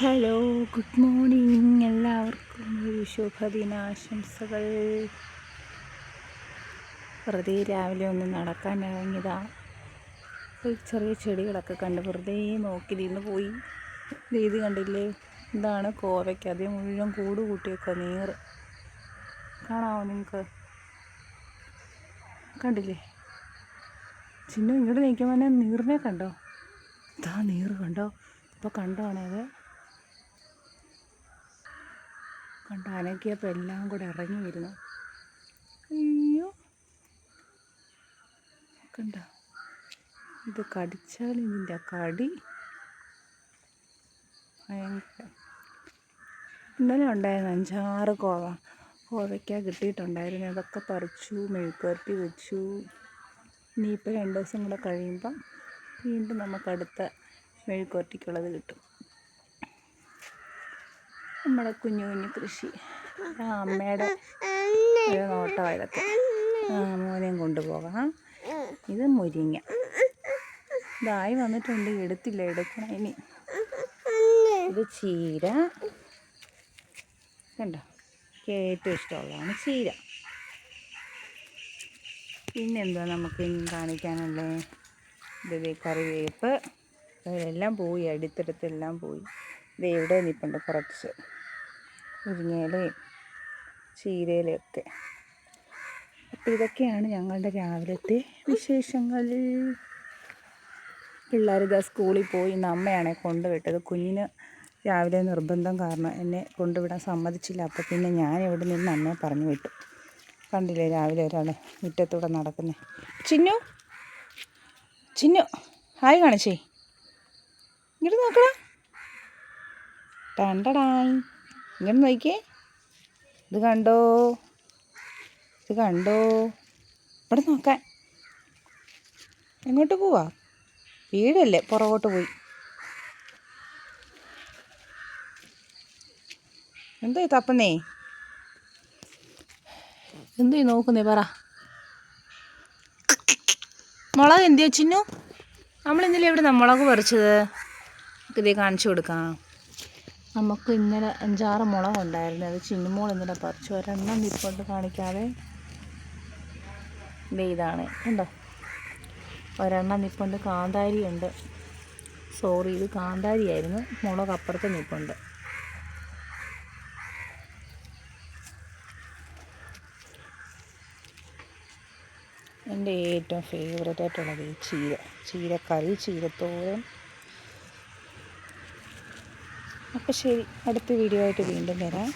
Hello good morning എല്ലാവർക്കും ഒരു ശുഭദിനാശംസകൾ. വെറുതെ രാവിലെ ഒന്ന് നടക്കാൻ ഇറങ്ങിയതാണ് ചെറിയ ചെടികളൊക്കെ കണ്ട് വെറുതെ നോക്കി നിന്ന് പോയി. ഇത് കണ്ടില്ലേ? ഇതാണ് കോവയ്ക്ക്. അതേ മുഴുവൻ കൂട് കൂട്ടിയൊക്കെ നീറ്. കാണാമോ നിങ്ങൾക്ക് കണ്ടില്ലേ? ചിന്നു ഇങ്ങോട്ട് നിൽക്കുമ്പോൾ നീറിനെ കണ്ടോ? ഇതാ നീറ് കണ്ടോ? ഇപ്പോൾ കണ്ടോണേ അത് കണ്ടോ അനക്കിയപ്പോൾ എല്ലാം കൂടെ ഇറങ്ങി വരുന്നു. അയ്യോ. കണ്ടോ ഇത് കടിച്ചാൽ ഇതിന്റെ കടി. ഭയങ്കര. ഇന്നലെ ഉണ്ടായിരുന്നു അഞ്ചാറ് കോവ കോവയ്ക്ക കിട്ടിയിട്ടുണ്ടായിരുന്നു. അതൊക്കെ പറിച്ചു മെഴുക്കുവരട്ടി വെച്ചു. ഇനിയിപ്പോൾ രണ്ട് ദിവസം കൂടെ കഴിയുമ്പം വീണ്ടും നമുക്കടുത്ത മെഴുക്കുവരട്ടിക്കുള്ളത് കിട്ടും. നമ്മുടെ കുഞ്ഞു കുഞ്ഞു കൃഷി. അമ്മയുടെ ഒരു ആ മോനെയും കൊണ്ടുപോകാം. ഇത് മുരിങ്ങ. ഇതായി വന്നിട്ടുണ്ട്. എടുത്തില്ല എടുക്കണം ഇനി. ഇത് ചീര. കണ്ടോ? ഏറ്റവും ഇഷ്ടമുള്ളതാണ് ചീര. പിന്നെന്താ നമുക്ക് ഇനി കാണിക്കാനുള്ളത് ഇത് കറിവേപ്പ്. അതിലെല്ലാം പോയി അടുത്തടുത്തെല്ലാം പോയി. ഇത് എവിടെ നിൽപ്പുണ്ട് കുറച്ച്. മുരിങ്ങയിലയും ചീരയിലൊക്കെ. അപ്പോൾ ഇതൊക്കെയാണ് ഞങ്ങളുടെ രാവിലത്തെ വിശേഷങ്ങൾ. പിള്ളേരിതാ സ്കൂളിൽ പോയി ഇന്ന് അമ്മയാണെ കൊണ്ടുവിട്ടത്. കുഞ്ഞിന് രാവിലെ നിർബന്ധം കാരണം എന്നെ കൊണ്ടുവിടാൻ സമ്മതിച്ചില്ല. അപ്പോൾ പിന്നെ ഞാൻ ഇവിടെ നിന്ന് അമ്മയെ പറഞ്ഞു വിട്ടു. കണ്ടില്ലേ രാവിലെ ഒരാൾ മുറ്റത്തൂടെ നടക്കുന്നത് ചിന്നു? ചിന്നു ഹായ് കാണിച്ചേ. ഇങ്ങോട്ട് നോക്കടാ. ടണ്ടടായി ഇങ്ങോട്ട് നോക്കിയേ. ഇത് കണ്ടോ? ഇത് കണ്ടോ? ഇവിടെ നോക്കാൻ. എങ്ങോട്ട് പോവാ? വീടല്ലേ പുറകോട്ട് പോയി. എന്തോ തപ്പുന്നേ? എന്തോ നോക്കുന്നേ പറ. മുളക് എന്തിയോ ചിന്നു? നമ്മൾ ഇന്നലെ എവിടെ മുളക് പറിച്ചത്? ഇതേ കാണിച്ചു കൊടുക്കാം. നമുക്ക് ഇന്നലെ അഞ്ചാറ് മുളക് ഉണ്ടായിരുന്നു. അത് ചിന്നുമോൾ ഇന്നലെ പറിച്ചു. ഒരെണ്ണം ഇപ്പോട്ട് കാണിക്കാതെ ഇതാണ്. കണ്ടോ? ഒരെണ്ണം നിപ്പുണ്ട്. കാന്താരി ഉണ്ട്. സോറി ഇത് കാന്താരിയായിരുന്നു മുളക് അപ്പുറത്ത് നിപ്പുണ്ട്. എന്റെ ഏറ്റവും ഫേവറേറ്റ് ആയിട്ടുള്ളത് ചീര. ചീരക്കറി ചീരത്തോരൻ. അപ്പോൾ ശരി അടുത്ത വീഡിയോ ആയിട്ട് വീണ്ടും വരാം.